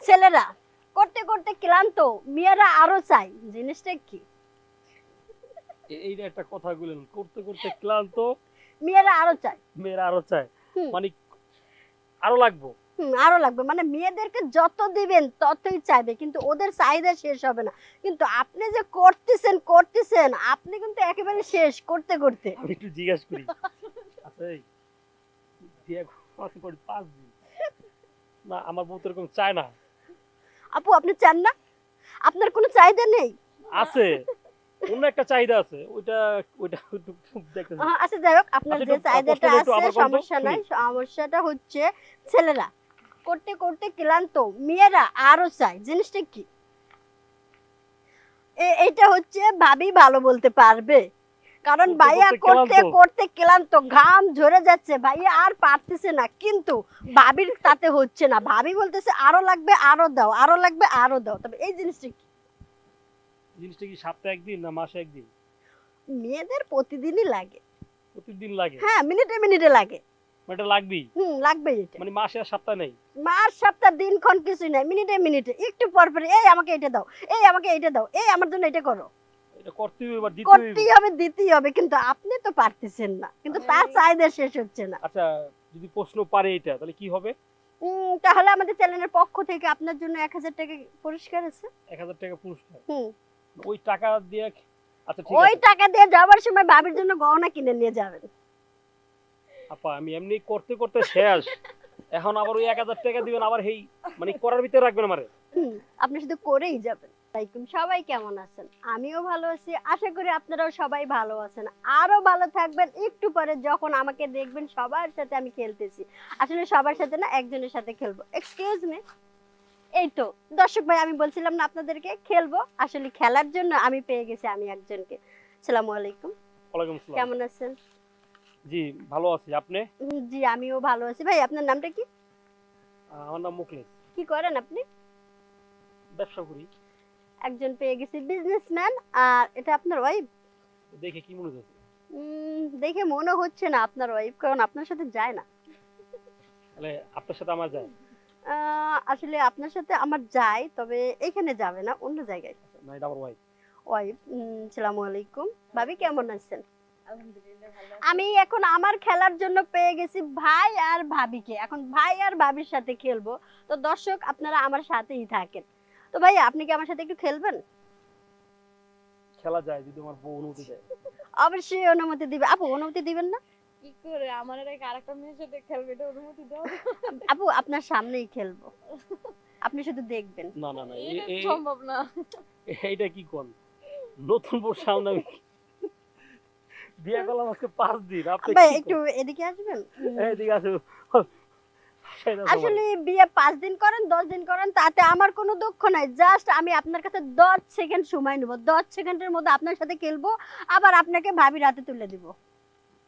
ছেলেরা করতে করতে ক্লান্ত মেয়েরা আরও চাই জিনিসটা কি? এইটা একটা কথা বললেন করতে করতে ক্লান্ত মেয়েরা আরও চাই মেয়েরা আরও হুম। মানে আরও লাগবো। আরও লাগবে। মানে মেয়েদেরকে যত দিবেন ততই চাইবে। কিন্তু ওদের চাহিদা শেষ হবে না। কিন্তু আপনি যে করতেছেন করতেছেন আপনি কিন্তু একেবারে শেষ করতে করতে। আমি একটু জিজ্ঞাসা করি। আচ্ছা এই বিয়ে পর পাঁচ দিন। না আমার বউ তো এরকম চায় না। আপু আপনি চান না? আপনার কোনো চাহিদা নেই? আছে। অন্য একটা চাহিদা আছে। ওইটা ওইটা দেখতেছি। আহ, আচ্ছা যাই হোক আপনার আচ্ছা, যে চাহিদাটা আছে সমস্যা নাই। সমস্যাটা হচ্ছে ছেলেরা। করতে করতে ক্লান্ত। মেয়েরা আরও চায়। জিনিসটা কি? এ- এইটা হচ্ছে ভাবি ভালো বলতে পারবে। কারণ ভাইয়া করতে করতে ক্লান্ত। ঘাম ঝরে যাচ্ছে ভাইয়া আর পারতেছে না। কিন্তু ভাবির তাতে হচ্ছে না। ভাবি বলতেছে আরও লাগবে আরও দাও আরও লাগবে আরও দাও। তবে এই জিনিসটা কি? জিনিসটা কি সপ্তাহে একদিন না মাসে একদিন? মেয়েদের প্রতিদিনই লাগে। প্রতিদিন লাগে? হ্যাঁ মিনিটে মিনিটে লাগে। মানে এটা লাগবেই? হুম লাগবে এটা। মানে মাসে আর সপ্তাহ নেই? মাস সপ্তাহ দিনক্ষণ কিছুই নাই মিনিটে মিনিটে। একটু পর পর এই আমাকে এটা দাও এই আমাকে এটা দাও এই আমার জন্য এটা করো। করতেই হবে এবার দিতে করতেই হবে হবে দিতেই হবে কিন্তু আপনি তো পারতেছেন না। কিন্তু তার চাহিদা শেষ হচ্ছে না। আচ্ছা যদি প্রশ্ন পারে এটা তাহলে কি হবে? তাহলে আমাদের চ্যানেলের পক্ষ থেকে আপনার জন্য এক হাজার টাকা পুরস্কার আছে। এক হাজার টাকা পুরস্কার? ওই টাকা দিয়ে আচ্ছা ঠিক ওই টাকা দিয়ে যাওয়ার সময় ভাবির জন্য গহনা কিনে নিয়ে যাবেন। আপা আমি এমনি করতে করতে শেষ। এখন আবার ওই এক হাজার টাকা দিবেন আবার হেই মানে করার ভিতরে রাখবেন আমারে। আপনি শুধু করেই যাবেন। আলাইকুম। সবাই কেমন আছেন? আমিও ভালো আছি। আশা করি আপনারাও সবাই ভালো আছেন। আরও ভালো থাকবেন। একটু পরে যখন আমাকে দেখবেন সবার সাথে আমি খেলতেছি। আসলে সবার সাথে না একজনের সাথে খেলব। এক্সকিউজ মি এই তো দর্শক ভাই আমি বলছিলাম না আপনাদেরকে খেলব। আসলে খেলার জন্য আমি পেয়ে গেছি আমি একজনকে। আসসালামু আলাইকুম। ওয়ালাইকুম আসসালাম কেমন আছেন? জি ভালো আছি। আপনি? জি আমিও ভালো আছি। ভাই আপনার নামটা কি? আমার নাম মুখলেস। কি করেন আপনি? ব্যবসা করি। একজন পেয়ে গেছি বিজনেসম্যান আর এটা আপনার ওয়াইফ দেখে কি মনে হচ্ছে? দেখে মনে হচ্ছে না আপনার ওয়াইফ কারণ আপনার সাথে যায় না। তাহলে আপনার সাথে আমার যায়? আহ, আসলে আপনার সাথে আমার যায় তবে এখানে যাবে না অন্য জায়গায়। না এটা আমার ওয়াইফ ওয়াইফ সালামু আলাইকুম। ভাবি কেমন আছেন? আমি এখন আমার খেলার জন্য পেয়ে গেছি ভাই আর ভাবিকে। এখন ভাই আর ভাবির সাথে খেলব। তো দর্শক আপনারা আমার সাথেই থাকেন। তো ভাই আপনি কি আমার সাথে একটু খেলবেন? খেলা যায় যদি আমার বউ অনুমতি দেয়। অবশ্যই অনুমতি দিবে। আপু অনুমতি দিবেন না? কি করে? আমার আর আরেকটা মেয়ের সাথে খেলবে এটা অনুমতি দাও আপু আপনার সামনেই খেলব। আপনি শুধু দেখবেন। না না না এটা সম্ভব না। এইটা কি কোন? নতুন বউ সামনে আমি বিয়ে করলাম আজকে পাঁচ দিন। আপনি ভাই একটু এদিকে আসবেন? এদিকে এইদিকে আসো সেটা তো আসলে বিয়ে পাঁচ দিন করেন দশ দিন করেন তাতে আমার কোনো দুঃখ নাই। জাস্ট আমি আপনার কাছে দশ সেকেন্ড সময় নেব। দশ সেকেন্ডের মধ্যে আপনার সাথে খেলব আবার আপনাকে ভাবি রাতে তুলে দিব।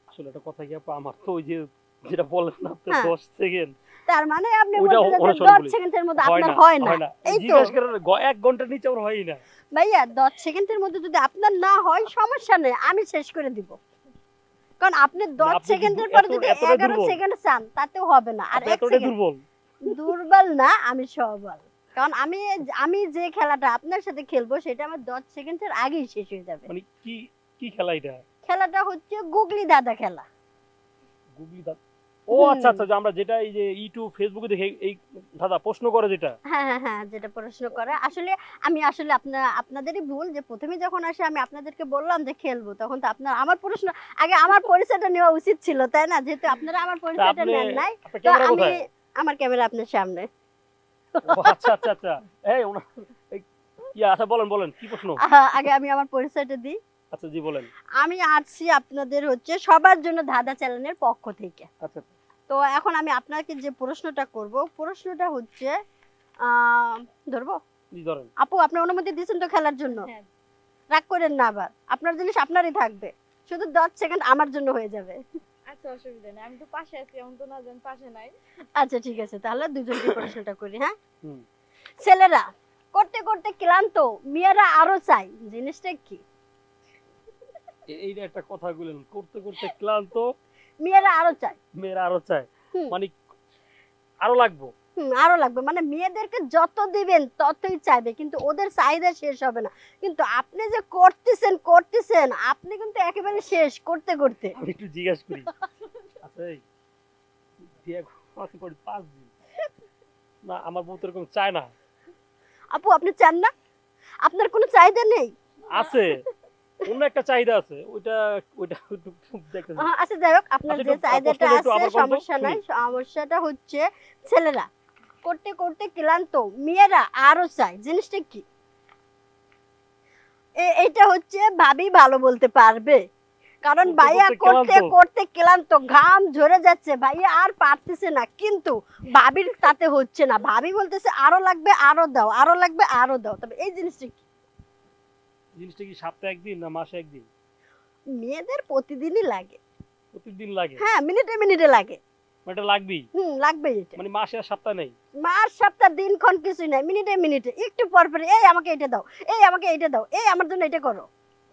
আসলে কথা কি আমার তো ওই যে যেটা বললেন না আপনি হ্যাঁ। দশ সেকেন্ড। তার মানে আপনি বলতে অনেক চাচ্ছেন সময় দশ বলি। সেকেন্ডের মধ্যে আপনার হয় না। এই তো। জিজ্ঞেস করেন গ- এক ঘণ্টার নিচে আমার হয়ই না। ভাইয়া দশ সেকেন্ডের মধ্যে যদি আপনার না হয় সমস্যা নেই আমি শেষ করে দিব। কারণ আপনি দশ আপনি কি সেকেন্ডের পরে যদি এতটা এগারো দুর্বল? সেকেন্ড চান তাতেও হবে না। আর এক সেকেন্ড দুর্বল। দুর্বল না আমি সবল। কারণ আমি আমি যে খেলাটা আপনার সাথে খেলব সেটা আমার দশ সেকেন্ডের আগেই শেষ হয়ে যাবে। মানে কি কি খেলা এটা? খেলাটা হচ্ছে গুগলি দাদা খেলা। গুগলি দাদা ও আচ্ছা আচ্ছা আমরা যেটা এই যে ইউটিউব ফেসবুকে দেখে এই দাদা প্রশ্ন করে যেটা। হ্যাঁ হ্যাঁ হ্যাঁ যেটা প্রশ্ন করে। আসলে আমি আসলে আপনার আপনাদেরই ভুল যে প্রথমে যখন আসে আমি আপনাদেরকে বললাম যে খেলব তখন তো আপনার আমার প্রশ্ন আগে আমার পরিচয়টা নেওয়া উচিত ছিল তাই না? যেহেতু আপনারা আমার পরিচয়টা নেন নাই তো আমি আমার ক্যামেরা আপনার সামনে। আচ্ছা আচ্ছা আচ্ছা। এই ইয়া আচ্ছা বলেন বলেন কি প্রশ্ন? আগে আমি আমার পরিচয়টা দিই। আচ্ছা জি বলেন। আমি আসছি আপনাদের হচ্ছে সবার জন্য ধাঁধা চ্যানেলের পক্ষ থেকে। আচ্ছা। তো এখন আমি আপনাকে যে প্রশ্নটা করব প্রশ্নটা হচ্ছে ধরবো? আপু আপনি অনুমতি দিয়েছেন তো খেলার জন্য? হ্যাঁ। রাগ করেন না আবার। আপনার জিনিস আপনারই থাকবে। শুধু দশ সেকেন্ড আমার জন্য হয়ে যাবে। আচ্ছা অসুবিধা নেই। আমি তো পাশে আছি এমন তো না জান পাশে নাই। আচ্ছা ঠিক আছে তাহলে দুজনকে প্রশ্নটা করি হ্যাঁ? ছেলেরা করতে করতে ক্লান্ত মেয়েরা আরও চাই জিনিসটা কি? এইটা একটা কথা বললেন করতে করতে ক্লান্ত মেয়েরা আরও মেয়েরা আরও চায়। মানে আরও লাগবো। আরও লাগবে। মানে মেয়েদেরকে যত দিবেন ততই চাইবে। কিন্তু ওদের চাহিদা শেষ হবে না। কিন্তু আপনি যে করতেছেন করতেছেন আপনি কিন্তু একেবারে শেষ করতে করতে। আমি একটু জিজ্ঞেস করি। আচ্ছা এই বিয়ে করার পরে পাঁচ দিন। না আমার বউ তো এরকম চায় না। আপু আপনি চান না? আপনার কোনো চাহিদা নেই? আছে। অন্য একটা চাহিদা আছে ওইটা ওইটা দেখতেছি আচ্ছা যাই হোক আপনার আচ্ছা, যে চাহিদাটা আছে সমস্যা নাই সমস্যাটা হচ্ছে ছেলেরা করতে করতে ক্লান্ত মেয়েরা আরও চায় জিনিসটা কি? এ- এইটা হচ্ছে ভাবি ভালো বলতে পারবে কারণ ভাইয়া করতে। করতে ক্লান্ত ঘাম ঝরে যাচ্ছে ভাইয়া আর পারতেছে না কিন্তু ভাবির তাতে হচ্ছে না ভাবি বলতেছে আরও লাগবে আরও দাও আরও লাগবে আরও দাও তবে এই জিনিসটা কি? জিনিসটা কি সপ্তাহে একদিন না মাসে একদিন? মেয়েদের প্রতিদিনই লাগে। প্রতিদিন লাগে? হ্যাঁ মিনিটে মিনিটে লাগে। মানে লাগবেই? হুম লাগবে এটা। মানে মাসে আর সপ্তাহ নেই? মাস সপ্তাহ দিনক্ষণ কিছুই নাই মিনিটে মিনিটে। একটু পর পর এই আমাকে এটা দাও এই আমাকে এটা দাও এই আমার জন্য এটা করো।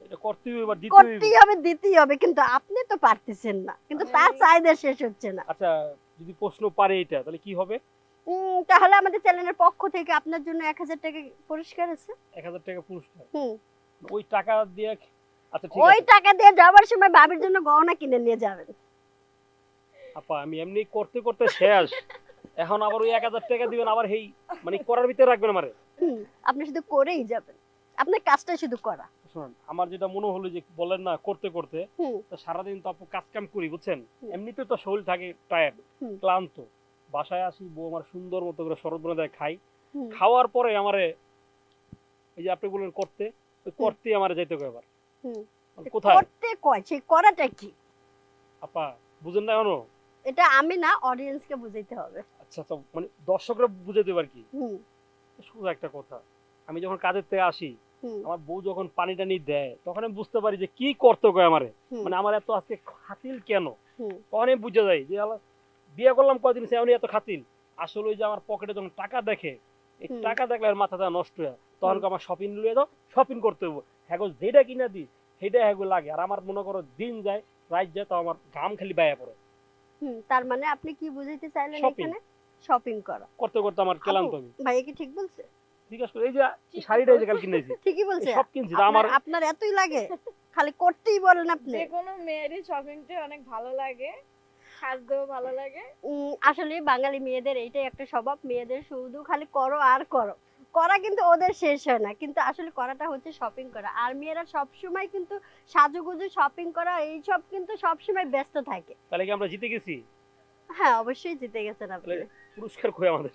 এটা করতেই হবে, এবার দিতে করতেই হবে হবে দিতেই হবে কিন্তু আপনি তো পারতেছেন না। কিন্তু তার চাহিদা শেষ হচ্ছে না। আচ্ছা যদি প্রশ্ন পারে এটা তাহলে কি হবে? তাহলে আমাদের চ্যানেলের পক্ষ থেকে আপনার জন্য এক হাজার টাকা পুরস্কার আছে। এক হাজার টাকা পুরস্কার? হুম। ওই টাকা দিয়ে আচ্ছা ঠিক ওই টাকা দিয়ে যাওয়ার সময় ভাবির জন্য গহনা কিনে নিয়ে যাবেন। আপা আমি এমনি করতে করতে শেষ। এখন আবার ওই এক হাজার টাকা দিবেন আবার এই মানে করার ভিতরে রাখবেন আমারে। আপনি শুধু করেই যাবেন। আপনার কাজটা শুধু করা। শুনুন আমার যেটা মনে হলো যে বলেন না করতে করতে তো সারাদিন তো আপু কাজ কাম করি বুঝছেন। এমনিতে তো শরীর থাকে টায়ার্ড ক্লান্ত। বাসায় আসি বউ আমার সুন্দর মতো করে শরৎ বনে দেয় খাই। খাওয়ার পরে আমারে এই যে আপনি বললেন করতে করতে আমারে যাইতে হবে এবার? কোথায়? করতে কয়? সেই করাটা কি? আপা বুঝেন না এখনও? এটা আমি না অডিয়েন্সকে বুঝাইতে হবে। আচ্ছা আচ্ছা মানে দর্শকরা বুঝে দেবে আর কি? হুম। শুধু একটা কথা আমি যখন কাজের থেকে আসি আমার বউ যখন পানি টানি দেয় তখন আমি বুঝতে পারি যে কি করতে কয় আমারে। মানে আমার এত আজকে খাতিল কেন? তখন আমি বুঝে যাই যে বিয়ে করলাম কদিন সে এত খাতিল। আসলে ওই যে আমার পকেটে যখন টাকা দেখে এই টাকা দেখলে আর মাথাটা নষ্ট হয়। তখন আমার শপিং লিয়ে দাও শপিং করতে হব হ্যাগো যেটা কিনা দিই সেটা হ্যাগো লাগে। আর আমার মনে করো দিন যায় রাত যায় তো আমার ঘাম খালি বাইয়া পড়ে। হুম তার মানে আপনি কি বুঝাইতে চাইলেন এখানে? শপিং করা। করতে করতে আমার ক্লান্ত আমি। ভাইয়া কি ঠিক বলছে? ঠিক আছে এই যে শাড়িটা এই যে কাল কিনেছি ঠিকই বলছে। সব কিনছি তা আমার আপনার এতই লাগে খালি করতেই বলেন আপনি। যে কোনো মেয়েরই শপিংটা অনেক ভালো লাগে সাজতেও ভালো লাগে। উম, আসলে বাঙালি মেয়েদের এইটাই একটা স্বভাব মেয়েদের শুধু খালি করো আর করো। করা কিন্তু ওদের শেষ হয় না। কিন্তু আসলে করাটা হচ্ছে শপিং করা। আর মেয়েরা সব সময় কিন্তু সাজুগুজু শপিং করা এইসব কিন্তু সব সময় ব্যস্ত থাকে। তাহলে কি আমরা জিতে গেছি? হ্যাঁ অবশ্যই জিতে গেছেন আপনি। পুরস্কার কই আমাদের।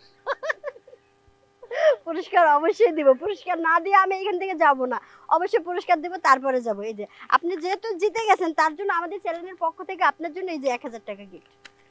পুরস্কার অবশ্যই দিব। পুরস্কার না দিয়ে আমি এখান থেকে যাব না। অবশ্যই পুরস্কার দিব তারপরে যাব। এই যে আপনি যেহেতু জিতে গেছেন তার জন্য আমাদের চ্যানেলের পক্ষ থেকে আপনার জন্য এই যে এক হাজার টাকা গিফট